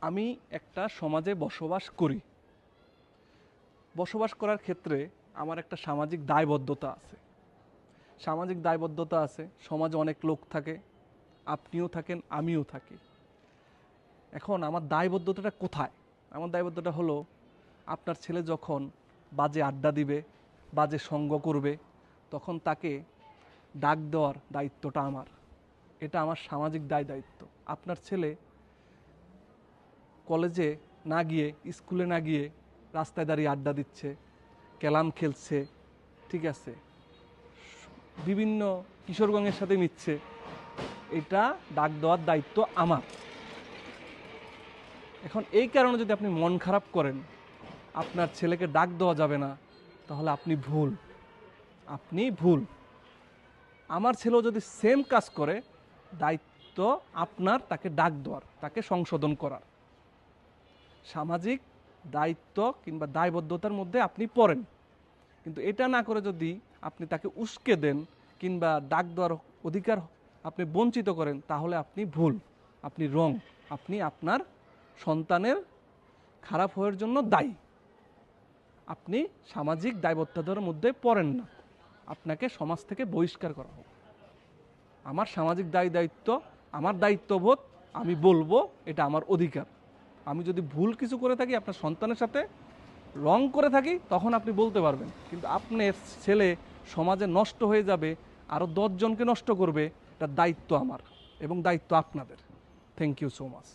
আমি একটা সমাজে বসবাস করি। বসবাস করার ক্ষেত্রে আমার একটা সামাজিক দায়বদ্ধতা আছে। সামাজিক দায়বদ্ধতা আছে, সমাজে অনেক লোক থাকে, আপনিও থাকেন, আমিও থাকি। এখন আমার দায়বদ্ধতাটা কোথায়? আমার দায়বদ্ধতা হলো, আপনার ছেলে যখন বাজে আড্ডা দিবে, বাজে সঙ্গ করবে, তখন তাকে ডাক দেওয়ার দায়িত্বটা আমার। এটা আমার সামাজিক দায় দায়িত্ব। আপনার ছেলে কলেজে না গিয়ে, স্কুলে না গিয়ে রাস্তায় দাঁড়িয়ে আড্ডা দিচ্ছে ক্যালাম খেলছে, ঠিক আছে? বিভিন্ন কিশোরগঞ্জের সাথে মিশছে। এটা ডাক দেওয়ার দায়িত্ব আমার। এখন এই কারণে যদি আপনি মন খারাপ করেন, আপনার ছেলেকে ডাক দেওয়া যাবে না, তাহলে আপনি ভুল। আপনি ভুল। আমার ছেলেও যদি সেম কাজ করে, দায়িত্ব আপনার, তাকে ডাক দেওয়ার, তাকে সংশোধন করার। সামাজিক দায়িত্ব কিংবা দায়বদ্ধতার মধ্যে আপনি পড়েন। কিন্তু এটা না করে যদি আপনি তাকে উস্কে দেন কিংবা ডাক দেওয়ার অধিকার আপনি বঞ্চিত করেন, তাহলে আপনি ভুল, আপনি রং, আপনি আপনার সন্তানের খারাপ হওয়ার জন্য দায়ী। আপনি সামাজিক দায়বদ্ধতার মধ্যে পড়েন না। আপনাকে সমাজ থেকে বহিষ্কার করা হোক। আমার সামাজিক দায় দায়িত্ব, আমার দায়িত্ববোধ আমি বলব, এটা আমার অধিকার। আমি যদি ভুল কিছু করে থাকি, আপনার সন্তানের সাথে রং করে থাকি, তখন আপনি বলতে পারবেন। কিন্তু আপনার ছেলে সমাজে নষ্ট হয়ে যাবে আরও দশজনকে নষ্ট করবে, এটা দায়িত্ব আমার এবং দায়িত্ব আপনাদের। Thank you so much